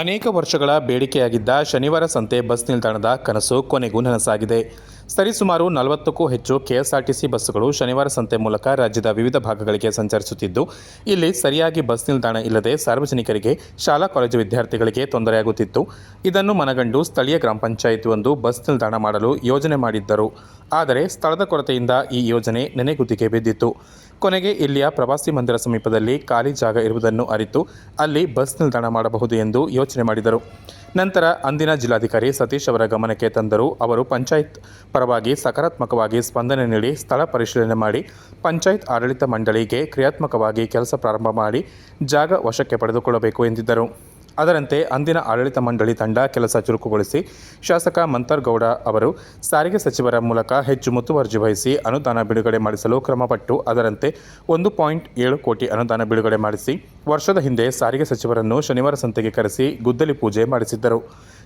ಅನೇಕ ವರ್ಷಗಳ ಬೇಡಿಕೆಯಾಗಿದ್ದ ಶನಿವಾರ ಸಂತೆ ಬಸ್ ನಿಲ್ದಾಣದ ಕನಸು ಕೊನೆಗೂ ನನಸಾಗಿದೆ. ಸರಿಸುಮಾರು ನಲವತ್ತಕ್ಕೂ ಹೆಚ್ಚು ಕೆಎಸ್ಆರ್ಟಿಸಿ ಬಸ್ಸುಗಳು ಶನಿವಾರ ಸಂತೆ ಮೂಲಕ ರಾಜ್ಯದ ವಿವಿಧ ಭಾಗಗಳಿಗೆ ಸಂಚರಿಸುತ್ತಿದ್ದು, ಇಲ್ಲಿ ಸರಿಯಾಗಿ ಬಸ್ ನಿಲ್ದಾಣ ಇಲ್ಲದೆ ಸಾರ್ವಜನಿಕರಿಗೆ ಶಾಲಾ ಕಾಲೇಜು ವಿದ್ಯಾರ್ಥಿಗಳಿಗೆ ತೊಂದರೆಯಾಗುತ್ತಿತ್ತು. ಇದನ್ನು ಮನಗಂಡು ಸ್ಥಳೀಯ ಗ್ರಾಮ ಪಂಚಾಯಿತಿ ಒಂದು ಬಸ್ ನಿಲ್ದಾಣ ಮಾಡಲು ಯೋಜನೆ ಮಾಡಿದ್ದರು. ಆದರೆ ಸ್ಥಳದ ಕೊರತೆಯಿಂದ ಈ ಯೋಜನೆ ನೆನೆಗುದಿಗೆ ಬಿದ್ದಿತ್ತು. ಕೊನೆಗೆ ಇಲ್ಲಿಯ ಪ್ರವಾಸಿ ಮಂದಿರ ಸಮೀಪದಲ್ಲಿ ಖಾಲಿ ಜಾಗ ಇರುವುದನ್ನು ಅರಿತು ಅಲ್ಲಿ ಬಸ್ ನಿಲ್ದಾಣ ಮಾಡಬಹುದು ಎಂದು ಯೋಚನೆ ಮಾಡಿದರು. ನಂತರ ಅಂದಿನ ಜಿಲ್ಲಾಧಿಕಾರಿ ಸತೀಶ್ ಅವರ ಗಮನಕ್ಕೆ ತಂದರು ಅವರು ಪಂಚಾಯತ್ ಪರವಾಗಿ ಸಕಾರಾತ್ಮಕವಾಗಿ ಸ್ಪಂದನೆ ನೀಡಿ ಸ್ಥಳ ಪರಿಶೀಲನೆ ಮಾಡಿ ಪಂಚಾಯತ್ ಆಡಳಿತ ಮಂಡಳಿಗೆ ಕ್ರಿಯಾತ್ಮಕವಾಗಿ ಕೆಲಸ ಪ್ರಾರಂಭ ಮಾಡಿ ಜಾಗ ವಶಕ್ಕೆ ಪಡೆದುಕೊಳ್ಳಬೇಕು ಎಂದಿದ್ದರು. ಅದರಂತೆ ಅಂದಿನ ಆಡಳಿತ ಮಂಡಳಿ ತಂಡ ಕೆಲಸ ಚುರುಕುಗೊಳಿಸಿ ಶಾಸಕ ಮಂತರ್ಗೌಡ ಅವರು ಸಾರಿಗೆ ಸಚಿವರ ಮೂಲಕ ಹೆಚ್ಚು ಮುತುವರ್ಜಿ ವಹಿಸಿ ಅನುದಾನ ಬಿಡುಗಡೆ ಮಾಡಿಸಲು ಕ್ರಮಪಟ್ಟು ಅದರಂತೆ ಒಂದು ಪಾಯಿಂಟ್ ಏಳು ಕೋಟಿ ಅನುದಾನ ಬಿಡುಗಡೆ ಮಾಡಿಸಿ ವರ್ಷದ ಹಿಂದೆ ಸಾರಿಗೆ ಸಚಿವರನ್ನು ಶನಿವಾರ ಸಂತೆಗೆ ಕರೆಸಿ ಗುದ್ದಲಿ ಪೂಜೆ ಮಾಡಿಸಿದ್ದರು.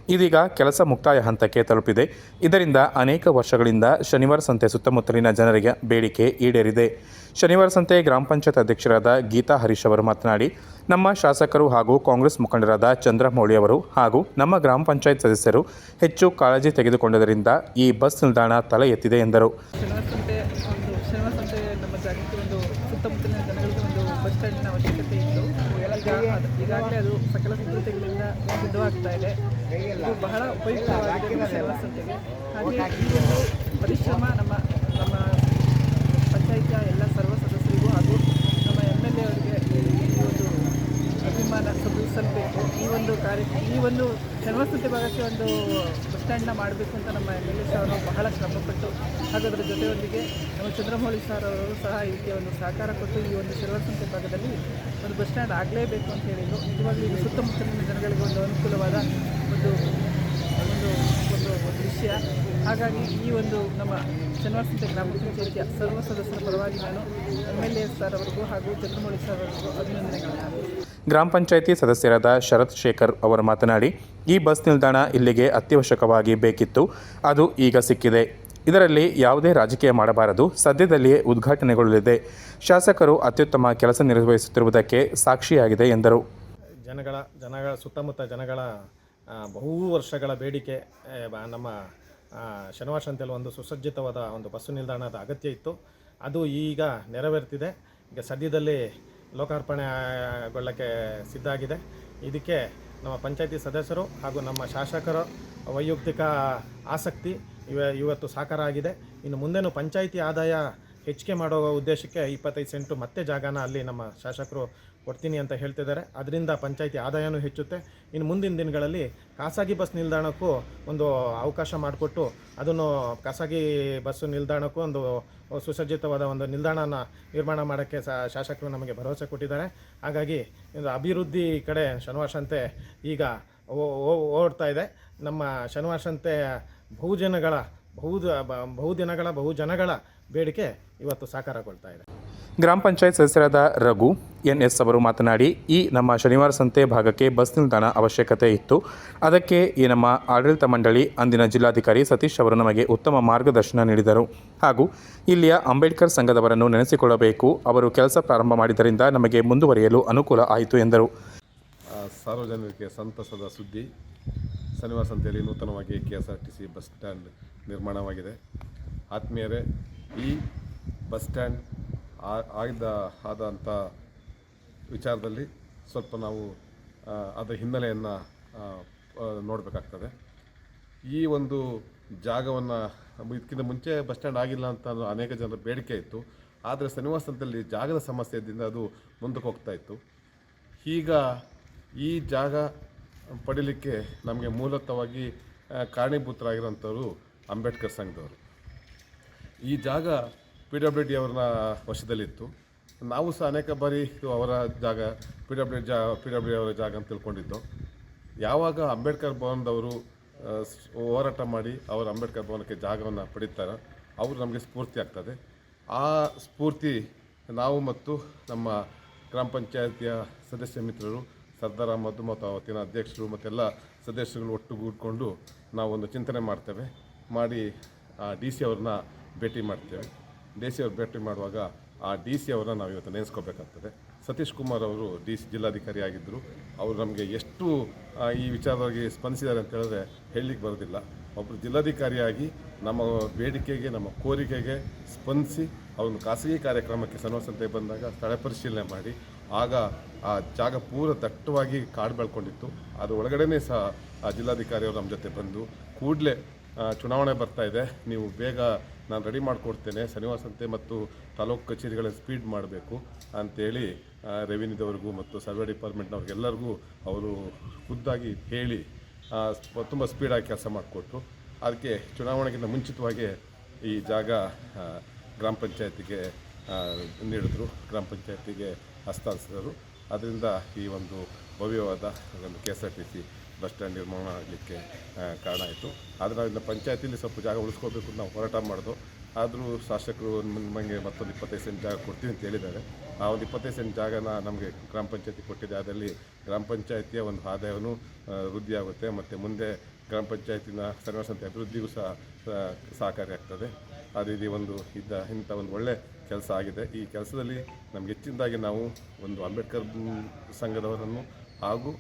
ಇದೀಗ ಕೆಲಸ ಮುಕ್ತಾಯ ಹಂತಕ್ಕೆ ತಲುಪಿದೆ. ಇದರಿಂದ ಅನೇಕ ವರ್ಷಗಳಿಂದ ಶನಿವಾರ ಸಂತೆ ಸುತ್ತಮುತ್ತಲಿನ ಜನರಿಗೆ ಬೇಡಿಕೆ ಈಡೇರಿದೆ. ಶನಿವಾರ ಸಂತೆ ಗ್ರಾಮ ಪಂಚಾಯತ್ ಅಧ್ಯಕ್ಷರಾದ ಗೀತಾ ಹರೀಶ್ ಅವರು ಮಾತನಾಡಿ ನಮ್ಮ ಶಾಸಕರು ಹಾಗೂ ಕಾಂಗ್ರೆಸ್ ಮುಖಂಡರಾದ ಚಂದ್ರಮೌಳಿ ಅವರು ಹಾಗೂ ನಮ್ಮ ಗ್ರಾಮ ಪಂಚಾಯತ್ ಸದಸ್ಯರು ಹೆಚ್ಚು ಕಾಳಜಿ ತೆಗೆದುಕೊಂಡದರಿಂದ ಈ ಬಸ್ ನಿಲ್ದಾಣ ತಲೆ ಎತ್ತಿದೆ ಎಂದರು. ಈಗಾಗಲೇ ಅದು ಸಕಲ ಸಿದ್ಧತೆಗಳಿಂದ ಸಿದ್ಧವಾಗ್ತಾ ಇದೆ. ಇದು ಬಹಳ ಉಪಯುಕ್ತವಾಗಿದೆ ನಮ್ಮ ಸಂಸ್ಥೆಗೆ ಹಾಗೆ ಈ ಒಂದು ಪರಿಶ್ರಮ ನಮ್ಮ ನಮ್ಮ ಪಂಚಾಯಿತಿಯ ಎಲ್ಲ ಸರ್ವ ಸದಸ್ಯರಿಗೂ ಹಾಗೂ ನಮ್ಮ ಎಂ ಎಲ್ ಎ ಅವರಿಗೆ ಈ ಒಂದು ಅಭಿಮಾನ ಸಲ್ಲಿಸಬೇಕು ಈ ಒಂದು ಕಾರ್ಯ ಈ ಒಂದು ಸಂತೆ ಭಾಗಕ್ಕೆ ಒಂದು ಬಸ್ ಸ್ಟ್ಯಾಂಡ್ನ ಮಾಡಬೇಕು ಅಂತ ನಮ್ಮ ಎಂ ಎಲ್ ಎ ಸರ್ ಬಹಳ ಶ್ರಮಪಟ್ಟು ಹಾಗೂ ಅದರ ಜೊತೆಯೊಂದಿಗೆ ನಮ್ಮ ಚಂದ್ರಮೌಳಿ ಸರ್ ಅವರು ಸಹ ಇದಕ್ಕೆ ಒಂದು ಸಹಕಾರ ಕೊಟ್ಟು ಈ ಒಂದು ಶನಿವಾರ ಭಾಗದಲ್ಲಿ ಒಂದು ಬಸ್ ಸ್ಟ್ಯಾಂಡ್ ಆಗಲೇಬೇಕು ಅಂತ ಹೇಳಿದರು. ನಿಜವಾಗ್ಲೂ ಇದು ಸುತ್ತಮುತ್ತಲಿನ ಜನಗಳಿಗೆ ಒಂದು ಅನುಕೂಲವಾದ ಒಂದು ಒಂದು ಒಂದು ದೃಶ್ಯ. ಹಾಗಾಗಿ ಈ ಒಂದು ನಮ್ಮ ಶನಿವಾರ ಸಂತೆ ಗ್ರಾಮ ಪಂಚಾಯಿತಿಯ ಸರ್ವ ಸದಸ್ಯರ ಪರವಾಗಿ ನಾನು ಎಂ ಎಲ್ ಎ ಸರ್ ಅವರಿಗೂ ಹಾಗೂ ಚಂದ್ರಮೌಳಿ ಸರ್ ಅವರಿಗೂ ಅಭಿನಂದನೆಗಳನ್ನು. ಗ್ರಾಮ ಪಂಚಾಯಿತಿ ಸದಸ್ಯರಾದ ಶರತ್ ಶೇಖರ್ ಅವರು ಮಾತನಾಡಿ, ಈ ಬಸ್ ನಿಲ್ದಾಣ ಇಲ್ಲಿಗೆ ಅತ್ಯವಶ್ಯಕವಾಗಿ ಬೇಕಿತ್ತು. ಅದು ಈಗ ಸಿಕ್ಕಿದೆ. ಇದರಲ್ಲಿ ಯಾವುದೇ ರಾಜಕೀಯ ಮಾಡಬಾರದು. ಸದ್ಯದಲ್ಲಿಯೇ ಉದ್ಘಾಟನೆಗೊಳ್ಳಲಿದೆ. ಶಾಸಕರು ಅತ್ಯುತ್ತಮ ಕೆಲಸ ನಿರ್ವಹಿಸುತ್ತಿರುವುದಕ್ಕೆ ಸಾಕ್ಷಿಯಾಗಿದೆ ಎಂದರು. ಜನಗಳ ಜನಗಳ, ಸುತ್ತಮುತ್ತ ಜನಗಳ ಬಹು ವರ್ಷಗಳ ಬೇಡಿಕೆ ನಮ್ಮ ಶನಿವಾರ ಸಂತೆಯಲ್ಲಿ ಒಂದು ಸುಸಜ್ಜಿತವಾದ ಒಂದು ಬಸ್ಸು ನಿಲ್ದಾಣದ ಅಗತ್ಯ ಇತ್ತು. ಅದು ಈಗ ನೆರವೇರ್ತಿದೆ. ಈಗ ಸದ್ಯದಲ್ಲಿ ಲೋಕಾರ್ಪಣೆಗೊಳ್ಳಕ್ಕೆ ಸಿದ್ಧ ಆಗಿದೆ. ಇದಕ್ಕೆ ನಮ್ಮ ಪಂಚಾಯತಿ ಸದಸ್ಯರು ಹಾಗೂ ನಮ್ಮ ಶಾಸಕರ ವೈಯಕ್ತಿಕ ಆಸಕ್ತಿ ಇವ, ಇವತ್ತು ಸಾಕಾರ ಆಗಿದೆ. ಇನ್ನು ಮುಂದೇನು ಪಂಚಾಯಿತಿ ಆದಾಯ ಹೆಚ್ಚಿಗೆ ಮಾಡುವ ಉದ್ದೇಶಕ್ಕೆ ಇಪ್ಪತ್ತೈದು ಸೆಂಟು ಮತ್ತೆ ಜಾಗನ ಅಲ್ಲಿ ನಮ್ಮ ಶಾಸಕರು ಕೊಡ್ತೀನಿ ಅಂತ ಹೇಳ್ತಿದ್ದಾರೆ. ಅದರಿಂದ ಪಂಚಾಯಿತಿ ಆದಾಯನೂ ಹೆಚ್ಚುತ್ತೆ. ಇನ್ನು ಮುಂದಿನ ದಿನಗಳಲ್ಲಿ ಖಾಸಗಿ ಬಸ್ ನಿಲ್ದಾಣಕ್ಕೂ ಒಂದು ಅವಕಾಶ ಮಾಡಿಕೊಟ್ಟು ಅದನ್ನು ಖಾಸಗಿ ಬಸ್ಸು ನಿಲ್ದಾಣಕ್ಕೂ ಒಂದು ಸುಸಜ್ಜಿತವಾದ ಒಂದು ನಿಲ್ದಾಣನ ನಿರ್ಮಾಣ ಮಾಡೋಕ್ಕೆ ಶಾಸಕರು ನಮಗೆ ಭರವಸೆ ಕೊಟ್ಟಿದ್ದಾರೆ. ಹಾಗಾಗಿ ಇದು ಅಭಿವೃದ್ಧಿ ಕಡೆ ಶನಿವಾರ ಸಂತೆ ಈಗ ಓಡ್ತಾ ಇದೆ. ನಮ್ಮ ಶನಿವಾರ ಸಂತೆ ಬಹುಜನಗಳ ಬಹು ಬಹುದಿನಗಳ ಬಹುಜನಗಳ ಬೇಡಿಕೆ ಇವತ್ತು ಸಾಕಾರಗೊಳ್ತಾ ಇದೆ. ಗ್ರಾಮ ಪಂಚಾಯತ್ ಸದಸ್ಯರಾದ ರಘು ಎನ್ ಎಸ್ ಅವರು ಮಾತನಾಡಿ, ಈ ನಮ್ಮ ಶನಿವಾರ ಸಂತೆ ಭಾಗಕ್ಕೆ ಬಸ್ ನಿಲ್ದಾಣ ಅವಶ್ಯಕತೆ ಇತ್ತು. ಅದಕ್ಕೆ ಈ ನಮ್ಮ ಆಡಳಿತ ಮಂಡಳಿ ಅಂದಿನ ಜಿಲ್ಲಾಧಿಕಾರಿ ಸತೀಶ್ ಅವರು ನಮಗೆ ಉತ್ತಮ ಮಾರ್ಗದರ್ಶನ ನೀಡಿದರು. ಹಾಗೂ ಇಲ್ಲಿಯ ಅಂಬೇಡ್ಕರ್ ಸಂಘದವರನ್ನು ನೆನೆಸಿಕೊಳ್ಳಬೇಕು. ಅವರು ಕೆಲಸ ಪ್ರಾರಂಭ ಮಾಡಿದ್ದರಿಂದ ನಮಗೆ ಮುಂದುವರಿಯಲು ಅನುಕೂಲ ಆಯಿತು ಎಂದರು. ಸಾರ್ವಜನಿಕರಿಗೆ ಸಂತಸದ ಸುದ್ದಿ. ಶನಿವಾರ ಸಂತೆಯಲ್ಲಿ ನೂತನವಾಗಿ K S R T C bus stand ನಿರ್ಮಾಣವಾಗಿದೆ. ಆತ್ಮೀಯರೇ, ಈ ಬಸ್ ಸ್ಟ್ಯಾಂಡ್ ಆಗಿದ್ದ ಆದಂಥ ವಿಚಾರದಲ್ಲಿ ಸ್ವಲ್ಪ ನಾವು ಅದರ ಹಿನ್ನೆಲೆಯನ್ನು ನೋಡಬೇಕಾಗ್ತದೆ. ಈ ಒಂದು ಜಾಗವನ್ನು, ಇದಕ್ಕಿಂತ ಮುಂಚೆ ಬಸ್ ಸ್ಟ್ಯಾಂಡ್ ಆಗಿಲ್ಲ ಅಂತ ಅನೇಕ ಜನರ ಬೇಡಿಕೆ ಇತ್ತು. ಆದರೆ ಸನಿವಾಸದಲ್ಲಿ ಜಾಗದ ಸಮಸ್ಯೆಯಿಂದ ಅದು ಮುಂದಕ್ಕೆ ಹೋಗ್ತಾ ಇತ್ತು. ಈಗ ಈ ಜಾಗ ಪಡೀಲಿಕ್ಕೆ ನಮಗೆ ಮೂಲತವಾಗಿ ಕಾರಣೀಭೂತರಾಗಿರೋಂಥವ್ರು ಅಂಬೇಡ್ಕರ್ ಸಂಘದವರು. ಈ ಜಾಗ ಪಿ ಡಬ್ಲ್ಯೂ ಡಿ ಅವ್ರನ್ನ ವಶದಲ್ಲಿತ್ತು. ನಾವು ಸಹ ಅನೇಕ ಬಾರಿ ಅವರ ಜಾಗ ಪಿ ಡಬ್ಲ್ಯೂ ಜಾ ಪಿ ಡಬ್ಲ್ಯೂ ಅವರ ಜಾಗ ಅಂತ ತಿಳ್ಕೊಂಡಿದ್ದು. ಯಾವಾಗ ಅಂಬೇಡ್ಕರ್ ಭವನದವರು ಹೋರಾಟ ಮಾಡಿ ಅವರು ಅಂಬೇಡ್ಕರ್ ಭವನಕ್ಕೆ ಜಾಗವನ್ನು ಪಡೀತಾರೋ, ಅವರು ನಮಗೆ ಸ್ಫೂರ್ತಿ ಆಗ್ತದೆ. ಆ ಸ್ಫೂರ್ತಿ ನಾವು ಮತ್ತು ನಮ್ಮ ಗ್ರಾಮ ಪಂಚಾಯತಿಯ ಸದಸ್ಯ ಮಿತ್ರರು, ಸರ್ದಾರ್ ಅಹಮದ್ ಮತ್ತು ಅವತ್ತಿನ ಅಧ್ಯಕ್ಷರು ಮತ್ತೆಲ್ಲ ಸದಸ್ಯರುಗಳು ನಾವು ಒಂದು ಚಿಂತನೆ ಮಾಡ್ತೇವೆ. ಮಾಡಿ ಆ ಡಿ ಸಿ ಅವ್ರನ್ನ ಭೇಟಿ ಮಾಡ್ತೇವೆ. ಡಿ ಸಿ ಅವ್ರು ಭೇಟಿ ಮಾಡುವಾಗ ಆ ಡಿ ಸಿ ಅವರನ್ನು ನಾವು ಇವತ್ತು ನೆನೆಸ್ಕೋಬೇಕಾಗ್ತದೆ. ಸತೀಶ್ ಕುಮಾರ್ ಅವರು ಡಿ ಸಿ ಜಿಲ್ಲಾಧಿಕಾರಿ ಆಗಿದ್ದರು ಅವರು ನಮಗೆ ಎಷ್ಟು ಈ ವಿಚಾರವಾಗಿ ಸ್ಪಂದಿಸಿದ್ದಾರೆ ಅಂತ ಹೇಳಿದ್ರೆ ಹೇಳಲಿಕ್ಕೆ ಬರೋದಿಲ್ಲ. ಒಬ್ಬರು ಜಿಲ್ಲಾಧಿಕಾರಿಯಾಗಿ ನಮ್ಮ ಬೇಡಿಕೆಗೆ, ನಮ್ಮ ಕೋರಿಕೆಗೆ ಸ್ಪಂದಿಸಿ ಅವರನ್ನು ಖಾಸಗಿ ಕಾರ್ಯಕ್ರಮಕ್ಕೆ ಸನ್ವಸಂತೆ ಬಂದಾಗ ಸ್ಥಳ ಪರಿಶೀಲನೆ ಮಾಡಿ, ಆಗ ಆ ಜಾಗ ಪೂರ ದಟ್ಟವಾಗಿ ಕಾಡು ಬೆಳ್ಕೊಂಡಿತ್ತು. ಅದು ಒಳಗಡೆನೇ ಸಹ ಆ ಜಿಲ್ಲಾಧಿಕಾರಿಯವರು ನಮ್ಮ ಜೊತೆ ಬಂದು ಕೂಡಲೇ ಚುನಾವಣೆ ಬರ್ತಾ ಇದೆ. ನೀವು ಬೇಗ ನಾನು ರೆಡಿ ಮಾಡಿಕೊಡ್ತೇನೆ. ಶನಿವಾರ ಸಂತೆ ಮತ್ತು ತಾಲೂಕು ಕಚೇರಿಗಳನ್ನು ಸ್ಪೀಡ್ ಮಾಡಬೇಕು ಅಂತೇಳಿ ರೆವಿನ್ಯೂದವ್ರಿಗೂ ಮತ್ತು ಸರ್ವೆ ಡಿಪಾರ್ಟ್ಮೆಂಟ್ನವ್ರಿಗೆಲ್ಲರಿಗೂ ಅವರು ಖುದ್ದಾಗಿ ಹೇಳಿ ತುಂಬ ಸ್ಪೀಡಾಗಿ ಕೆಲಸ ಮಾಡಿಕೊಟ್ರು. ಅದಕ್ಕೆ ಚುನಾವಣೆಗಿಂತ ಮುಂಚಿತವಾಗಿ ಈ ಜಾಗ ಗ್ರಾಮ ಪಂಚಾಯತಿಗೆ ನೀಡಿದ್ರು. ಗ್ರಾಮ ಪಂಚಾಯತಿಗೆ ಹಸ್ತಾಂತರಿಸಿದರು. ಅದರಿಂದ ಈ ಒಂದು ಭವ್ಯವಾದ ಒಂದು K S R T C bus stand ನಿರ್ಮಾಣ ಆಗಲಿಕ್ಕೆ ಕಾರಣ ಆಯಿತು. ಆದರೆ ನಾವಿಲ್ಲ ಪಂಚಾಯತಿಯಲ್ಲಿ ಸ್ವಲ್ಪ ಜಾಗ ಉಳಿಸ್ಕೋಬೇಕು ನಾವು ಹೋರಾಟ ಮಾಡಿದ್ವು ಆದರೂ ಶಾಸಕರು ನಮಗೆ ಮತ್ತೊಂದು ಇಪ್ಪತ್ತೈದು ಸೆಂಟ್ ಜಾಗ ಕೊಡ್ತೀವಿ ಅಂತ ಹೇಳಿದ್ದಾರೆ. ಆ ಒಂದು ಇಪ್ಪತ್ತೈದು ಸೆಂಟ್ ಜಾಗನ ನಮಗೆ ಗ್ರಾಮ ಪಂಚಾಯತಿ ಕೊಟ್ಟಿದೆ. ಅದರಲ್ಲಿ ಗ್ರಾಮ ಪಂಚಾಯತಿಯ ಒಂದು ಆದಾಯವನ್ನು ವೃದ್ಧಿ ವೃದ್ಧಿಯಾಗುತ್ತೆ. ಮತ್ತು ಮುಂದೆ ಗ್ರಾಮ ಪಂಚಾಯತಿನ ಸರ್ವಸಂತೆ ಅಭಿವೃದ್ಧಿಗೂ ಸಹ ಸಹಕಾರಿ ಸಹಕಾರಿಯಾಗ್ತದೆ ಅದೇ ರೀತಿ ಒಂದು ಇದ್ದ ಇಂಥ ಒಂದು ಒಳ್ಳೆ ಕೆಲಸ ಆಗಿದೆ. ಈ ಕೆಲಸದಲ್ಲಿ ನಮ್ಗೆ ಹೆಚ್ಚಿನದಾಗಿ ನಾವು ಒಂದು ಅಂಬೇಡ್ಕರ್ ಸಂಘದವರನ್ನು ಹಾಗೂ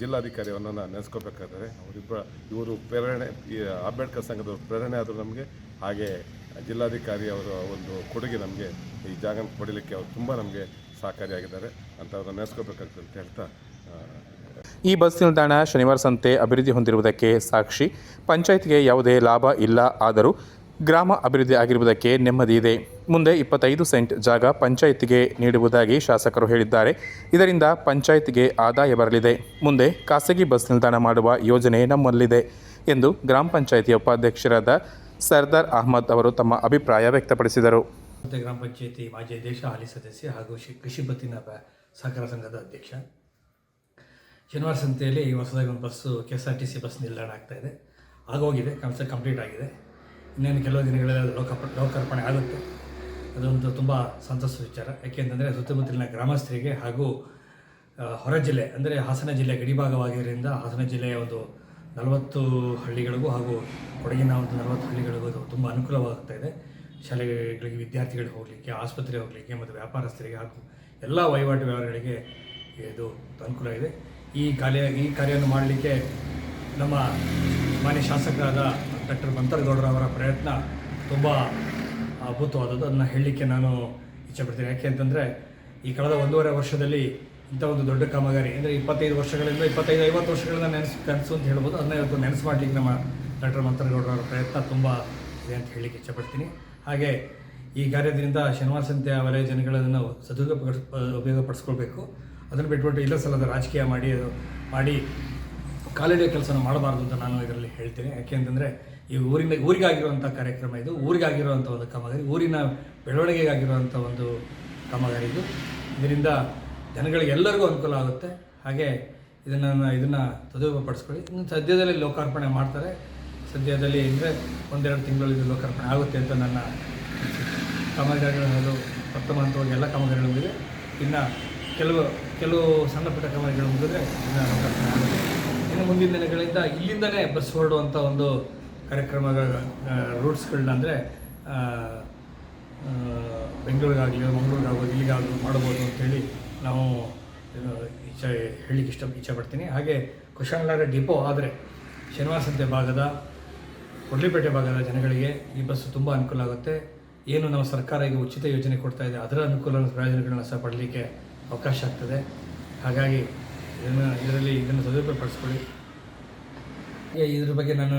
ಜಿಲ್ಲಾಧಿಕಾರಿಯನ್ನು ನಾನು ನೆನೆಸ್ಕೋಬೇಕಾದ್ರೆ ಅವರಿಬ್ಬರ, ಇವರು ಪ್ರೇರಣೆ ಅಂಬೇಡ್ಕರ್ ಸಂಘದವರು ಪ್ರೇರಣೆ ಆದರು ನಮಗೆ, ಹಾಗೆ ಜಿಲ್ಲಾಧಿಕಾರಿ ಅವರ ಒಂದು ಕೊಡುಗೆ ನಮಗೆ ಈ ಜಾಗ ಪಡೀಲಿಕ್ಕೆ ಅವರು ತುಂಬ ನಮಗೆ ಸಹಕಾರಿಯಾಗಿದ್ದಾರೆ. ಅಂತ ಅವ್ರನ್ನ ನೆನೆಸ್ಕೋಬೇಕಾಗ್ತದೆ ಅಂತ ಹೇಳ್ತಾ ಈ ಬಸ್ ನಿಲ್ದಾಣ ಶನಿವಾರ ಸಂತೆ ಅಭಿವೃದ್ಧಿ ಹೊಂದಿರುವುದಕ್ಕೆ ಸಾಕ್ಷಿ. ಪಂಚಾಯತ್ಗೆ ಯಾವುದೇ ಲಾಭ ಇಲ್ಲ, ಆದರೂ ಗ್ರಾಮ ಅಭಿವೃದ್ಧಿ ಆಗಿರುವುದಕ್ಕೆ ನೆಮ್ಮದಿ ಇದೆ. ಮುಂದೆ ಇಪ್ಪತ್ತೈದು ಸೆಂಟ್ ಜಾಗ ಪಂಚಾಯತಿಗೆ ನೀಡುವುದಾಗಿ ಶಾಸಕರು ಹೇಳಿದ್ದಾರೆ. ಇದರಿಂದ ಪಂಚಾಯತಿಗೆ ಆದಾಯ ಬರಲಿದೆ. ಮುಂದೆ ಖಾಸಗಿ ಬಸ್ ನಿಲ್ದಾಣ ಮಾಡುವ ಯೋಜನೆ ನಮ್ಮಲ್ಲಿದೆ ಎಂದು ಗ್ರಾಮ ಪಂಚಾಯತಿಯ ಉಪಾಧ್ಯಕ್ಷರಾದ ಸರ್ದಾರ್ ಅಹಮದ್ ಅವರು ತಮ್ಮ ಅಭಿಪ್ರಾಯ ವ್ಯಕ್ತಪಡಿಸಿದರು. ಗ್ರಾಮ ಪಂಚಾಯತಿ ಮಾಜಿ ಅಧ್ಯಕ್ಷ ಹಾಲಿ ಸದಸ್ಯ ಹಾಗೂ ಕೃಷಿ ಪತ್ತಿನ ಸಹಕಾರ ಸಂಘದ ಅಧ್ಯಕ್ಷ. ಶನಿವಾರ ಸಂತೆಯಲ್ಲಿ ಹೊಸದಾಗಿ ಒಂದು bus K S R T C bus ನಿಲ್ದಾಣ ಆಗ್ತಾ ಇದೆ. ಆಗೋಗಿದೆ ಕಂಪ್ಲೀಟ್ ಆಗಿದೆ. ಇನ್ನೇನು ಕೆಲವು ದಿನಗಳಲ್ಲಿ ಲೋಕಾರ್ಪ ಲೋಕಾರ್ಪಣೆ ಆಗುತ್ತೆ. ಅದೊಂದು ತುಂಬ ಸಂತಸ ವಿಚಾರ. ಯಾಕೆಂತಂದರೆ ಸುತ್ತಮುತ್ತಲಿನ ಗ್ರಾಮಸ್ಥರಿಗೆ ಹಾಗೂ ಹೊರ ಜಿಲ್ಲೆ, ಅಂದರೆ ಹಾಸನ ಜಿಲ್ಲೆ ಗಡಿಭಾಗವಾಗಿದ್ದರಿಂದ ಹಾಸನ ಜಿಲ್ಲೆಯ ಒಂದು ನಲವತ್ತು ಹಳ್ಳಿಗಳಿಗೂ ಹಾಗೂ ಕೊಡಗಿನ ಒಂದು ನಲವತ್ತು ಹಳ್ಳಿಗಳಿಗೂ ಅದು ತುಂಬ ಅನುಕೂಲವಾಗ್ತಾ ಇದೆ. ಶಾಲೆಗಳಿಗೆ ವಿದ್ಯಾರ್ಥಿಗಳಿಗೆ ಹೋಗಲಿಕ್ಕೆ, ಆಸ್ಪತ್ರೆಗೆ ಹೋಗಲಿಕ್ಕೆ ಮತ್ತು ವ್ಯಾಪಾರಸ್ಥರಿಗೆ ಹಾಗೂ ಎಲ್ಲ ವಹಿವಾಟು ವ್ಯವಹಾರಗಳಿಗೆ ಇದು ಅನುಕೂಲ ಇದೆ. ಈ ಕಾರ್ಯ, ಈ ಕಾರ್ಯವನ್ನು ಮಾಡಲಿಕ್ಕೆ ನಮ್ಮ ಮಾನ್ಯ ಶಾಸಕರಾದ ಡಾಕ್ಟರ್ ಮಂತರಗೌಡರವರ ಪ್ರಯತ್ನ ತುಂಬ ಅದ್ಭುತವಾದದ್ದು. ಅದನ್ನು ಹೇಳಲಿಕ್ಕೆ ನಾನು ಇಚ್ಛೆಪಡ್ತೀನಿ ಯಾಕೆ ಅಂತಂದರೆ, ಈ ಕಳೆದ ಒಂದೂವರೆ ವರ್ಷದಲ್ಲಿ ಇಂಥ ಒಂದು ದೊಡ್ಡ ಕಾಮಗಾರಿ, ಅಂದರೆ ಇಪ್ಪತ್ತೈದು ವರ್ಷಗಳಿಂದ ಇಪ್ಪತ್ತೈದು, ಐವತ್ತು ವರ್ಷಗಳಿಂದ ನೆನೆಸು, ಕನಸು ಅಂತ ಹೇಳ್ಬೋದು. ಅದನ್ನ ಇವತ್ತು ನೆನೆಸು ಮಾಡಲಿಕ್ಕೆ ನಮ್ಮ ಡಾಕ್ಟರ್ ಮಂತರಗೌಡರವರ ಪ್ರಯತ್ನ ತುಂಬ ಇದೆ ಅಂತ ಹೇಳಲಿಕ್ಕೆ ಇಚ್ಛೆಪಡ್ತೀನಿ ಹಾಗೆ ಈ ಕಾರ್ಯದಿಂದ ಶನಿವಾರ ಸಂತೆಯ ವಲಯ ಜನಗಳನ್ನು ಸದುಪಯೋಗ ಉಪಯೋಗಪಡಿಸ್ಕೊಳ್ಬೇಕು. ಅದನ್ನು ಬಿಟ್ಬಿಟ್ಟು ಇಲ್ಲ ಸಲದ ರಾಜಕೀಯ ಮಾಡಿ ಮಾಡಿ ಕಾಲಿಡಿಯೋ ಕೆಲಸನ ಮಾಡಬಾರ್ದು ಅಂತ ನಾನು ಇದರಲ್ಲಿ ಹೇಳ್ತೀನಿ. ಯಾಕೆ ಅಂತಂದರೆ ಈ ಊರಿನ ಊರಿಗಾಗಿರುವಂಥ ಕಾರ್ಯಕ್ರಮ ಇದು. ಊರಿಗಾಗಿರುವಂಥ ಒಂದು ಕಾಮಗಾರಿ. ಊರಿನ ಬೆಳವಣಿಗೆಗಾಗಿರುವಂಥ ಒಂದು ಕಾಮಗಾರಿ ಇದು. ಇದರಿಂದ ಜನಗಳಿಗೆ ಎಲ್ಲರಿಗೂ ಅನುಕೂಲ ಆಗುತ್ತೆ. ಹಾಗೆ ಇದನ್ನು ಇದನ್ನು ಸದುಪಯೋಗಪಡಿಸ್ಕೊಳ್ಳಿ. ಇನ್ನು ಸದ್ಯದಲ್ಲಿ ಲೋಕಾರ್ಪಣೆ ಮಾಡ್ತಾರೆ. ಸದ್ಯದಲ್ಲಿ ಅಂದರೆ ಒಂದೆರಡು ತಿಂಗಳು ಇದು ಲೋಕಾರ್ಪಣೆ ಆಗುತ್ತೆ ಅಂತ ನನ್ನ ಕಾಮಗಾರಿಗಳು ಪ್ರಥಮ ಹಂತವಾಗಿ ಎಲ್ಲ ಕಾಮಗಾರಿಗಳು ಮುಗಿದಿದೆ. ಇನ್ನು ಕೆಲವು ಕೆಲವು ಸಣ್ಣ ಪುಟ್ಟ ಕಾಮಗಾರಿಗಳು ಮುಗಿದ್ರೆ ಇನ್ನು ಲೋಕಾರ್ಪಣೆ ಆಗುತ್ತೆ. ಇನ್ನು ಮುಂದಿನ ದಿನಗಳಿಂದ ಇಲ್ಲಿಂದಲೇ ಬಸ್ ಹೊರಡುವಂಥ ಒಂದು ಕಾರ್ಯಕ್ರಮಗಳ ರೂಟ್ಸ್ಗಳನ್ನ ಅಂದರೆ ಬೆಂಗಳೂರಿಗಾಗಲಿ ಮಂಗಳೂರಿಗಾಗೋ ಇಲ್ಲಿಗಾಗಲಿ ಮಾಡ್ಬೋದು ಅಂತೇಳಿ ನಾವು ಇಚ್ಛ, ಹೇಳಲಿಕ್ಕೆ ಇಷ್ಟ ಇಚ್ಛೆಪಡ್ತೀನಿ ಹಾಗೆ ಕುಶಾಲನಗರ ಡಿಪೋ ಆದರೆ ಶ್ರೀನಿವಾಸಂತೆ ಭಾಗದ ಕೊಡ್ಲಿಪೇಟೆ ಭಾಗದ ಜನಗಳಿಗೆ ಈ ಬಸ್ಸು ತುಂಬ ಅನುಕೂಲ ಆಗುತ್ತೆ. ಏನು ನಮ್ಮ ಸರ್ಕಾರ ಈಗ ಉಚಿತ ಯೋಜನೆ ಕೊಡ್ತಾ ಇದೆ, ಅದರ ಅನುಕೂಲ ಪ್ರಯೋಜನಗಳನ್ನ ಸಹ ಪಡಲಿಕ್ಕೆ ಅವಕಾಶ ಆಗ್ತದೆ. ಹಾಗಾಗಿ ಇದನ್ನು, ಇದರಲ್ಲಿ ಇದನ್ನು ಸದುಪಯೋಗಪಡಿಸ್ಕೊಳ್ಳಿ. ಇದ್ರ ಬಗ್ಗೆ ನಾನು